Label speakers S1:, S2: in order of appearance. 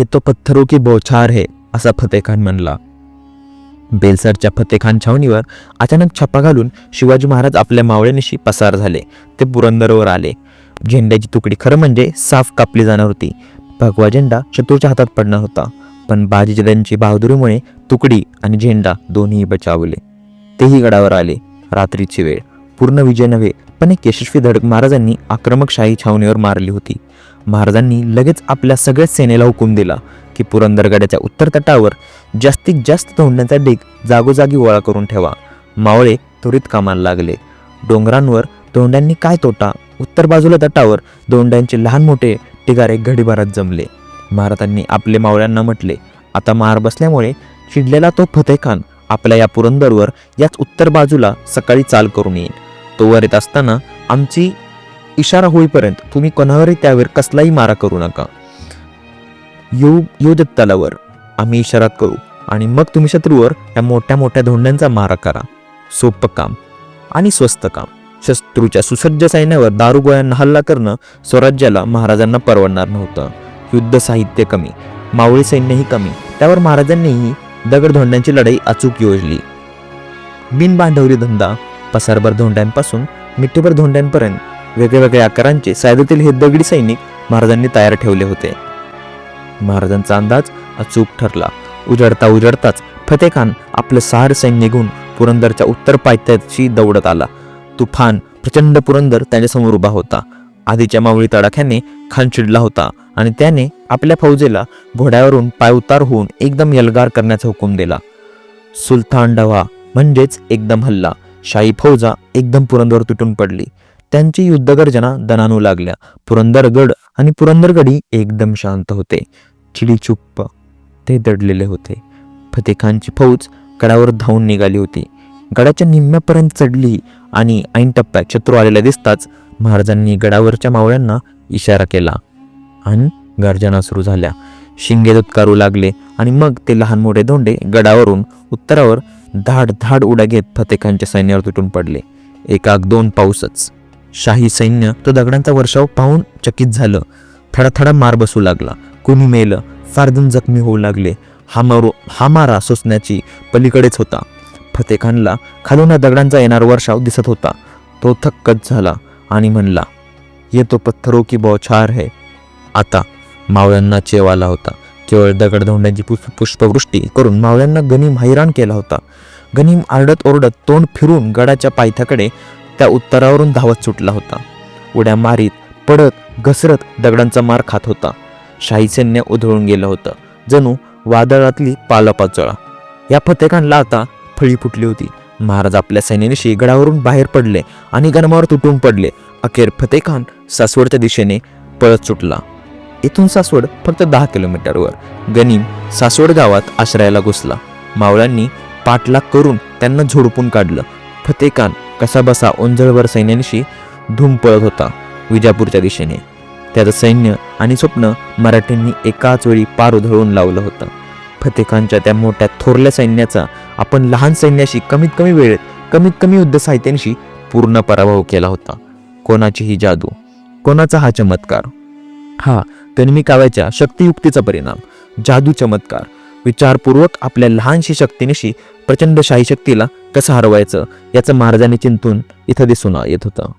S1: ये तो पत्थरों की बौछार है असा फतेखान म्हणला. बेलसरच्या फतेखान छावणीवर अचानक छप्पा घालून शिवाजी महाराज आपल्या मावळ्यानिशी पसार झाले. ते पुरंदरवर आले. झेंड्याची तुकडी खरं म्हणजे साफ कापली जाणार होती. भगवा झेंडा शत्रूच्या हातात पडणार होता. पण बाजीराजांची बहादुरीमुळे तुकडी आणि झेंडा दोन्ही बचावले. तेही गडावर आले. रात्रीची वेळ. पूर्ण विजय नव्हे पण एक यशस्वी धडक महाराजांनी आक्रमक शाही छावणीवर मारली होती. महाराजांनी लगेच आपल्या सगळ्या सेनेला हुकूम दिला की पुरंदरगडाच्या उत्तर तटावर जास्तीत जास्त धोंडण्याचा डेग जागोजागी गोळा करून ठेवा. मावळे त्वरित कामाला लागले. डोंगरांवर धोंड्यांनी काय तोटा? उत्तर बाजूला तटावर धोंड्यांचे लहान मोठे टिगारे घडीभरात जमले. महाराजांनी आपले मावळ्यांना म्हटले आता मार बसल्यामुळे चिडलेला तो फतेखान आपल्या या पुरंदरवर याच उत्तर बाजूला सकाळी चाल करून येईल तो वर येत असताना आमची इशारा होईपर्यंत तुम्ही कोणावरही त्यावर कसलाही मारा करू नका. येऊ येऊ तलावर आम्ही इशारा करू. आणि मग तुम्ही शत्रूवर या मोठ्या मोठ्या धोंड्यांचा मारा करा. सोपं काम. आणि स्वस्त काम. शत्रूच्या सुसज्ज सैन्यावर दारुगोळ्यांना हल्ला करणं स्वराज्याला महाराजांना परवडणार नव्हतं. युद्ध साहित्य कमी. मावळी सैन्यही कमी. त्यावर महाराजांनीही दगडधोंड्यांची लढाई अचूक योजली. बिनबांधवली धंदा पसारभर धोंड्यांपासून मिठीभर धोंड्यांपर्यंत वेगवेगळ्या आकारांचे सायदेतील हे दगडी सैनिक महाराजांनी तयार ठेवले होते. महाराजांचा अंदाज अचूक ठरला. उजडता उजडताच फतेखान आपलं सार सैन्य घेऊन पुरंदरच्या उत्तर पायथ्याशी दौडत आला. तुफान प्रचंड पुरंदर त्याच्यासमोर उभा होता. आधीच्या मावळी तडाख्याने खान चिडला होता आणि त्याने आपल्या फौजेला घोड्यावरून पाय उतार होऊन एकदम यलगार करण्याचा हुकूम दिला. सुलतान डवा म्हणजेच एकदम हल्ला. शाही फौजा एकदम पुरंदर तुटून पडली. त्यांची युद्धगर्जना दणानू लागल्या. पुरंदरगड आणि पुरंदरगडी एकदम शांत होते. चिडीचुप्प ते दडलेले होते. फतेखानची फौज गडावर धावून निघाली होती. गडाच्या निम्म्यापर्यंत चढली आणि ऐन टप्प्यात शत्रू आलेला दिसताच महाराजांनी गडावरच्या मावळ्यांना इशारा केला आणि गर्जना सुरू झाल्या. शिंगे दुत्कारू लागले आणि मग ते लहान मोठे धोंडे गडावरून उत्तरावर धाड धाड उड्या घेत फतेखांच्या सैन्यावर तुटून पडले. एकाक दोन पाऊसच. शाही सैन्य तो दगडांचा वर्षाव पाहून चकित झालं. थडाथडा मार बसू लागला. कुणी मेलं? फारदून जखमी होऊ लागले. हा मारो हा मारा सोसण्याची पलीकडेच होता. फतेखानला खालून दगडांचा येणार वर्षाव दिसत होता. तो थक्कच झाला आणि म्हणला ये तो पत्थरो की बौछार है. आता मावळ्यांना चेव आला होता. केवळ दगडधोंड्यांची पुष्प पुष्पवृष्टी करून मावळ्यांना गनीम हैराण केला होता. गनीम आरडत ओरडत तोंड फिरून गडाच्या पायथ्याकडे त्या उत्तरावरून धावत सुटला होता. उड्या मारीत पडत घसरत दगडांचा मार खात होता. शाही सैन्य उधळून गेलं होतं. जणू वादळातली पालापाचोळा. या फतेकांला आता फळी फुटली होती. महाराज आपल्या सैन्यानिशी गडावरून बाहेर पडले आणि गनमावर तुटून पडले. अखेर फतेखान सासवडच्या दिशेने पळत सुटला. इथून सासवड फक्त दहा किलोमीटरवर गनीम सासवड गावात आश्रयाला घुसला. मावळ्यांनी पाठलाग करून त्यांना झोडपून काढलं. फतेखान कसाबसा ओंजळवर सैन्यानिशी धूम पळत होता विजापूरच्या दिशेने. त्याचं सैन्य आणि स्वप्न मराठ्यांनी एकाच वेळी पार उधळून लावलं होतं. फतेखानच्या त्या मोठ्या थोरल्या सैन्याचा आपण लहान सैन्याशी कमीत कमी वेळेत कमीत कमी युद्ध साहित्यांशी पूर्ण पराभव केला होता. कोणाची ही जादू कोणाचा हा चमत्कार? हा गनिमी काव्याच्या शक्तियुक्तीचा परिणाम जादू चमत्कार विचारपूर्वक आपल्या लहानशी शक्तीनिशी प्रचंड शाही शक्तीला कसं हरवायचं याचं महाराजांनी चिंतून इथं दिसून येत होतं.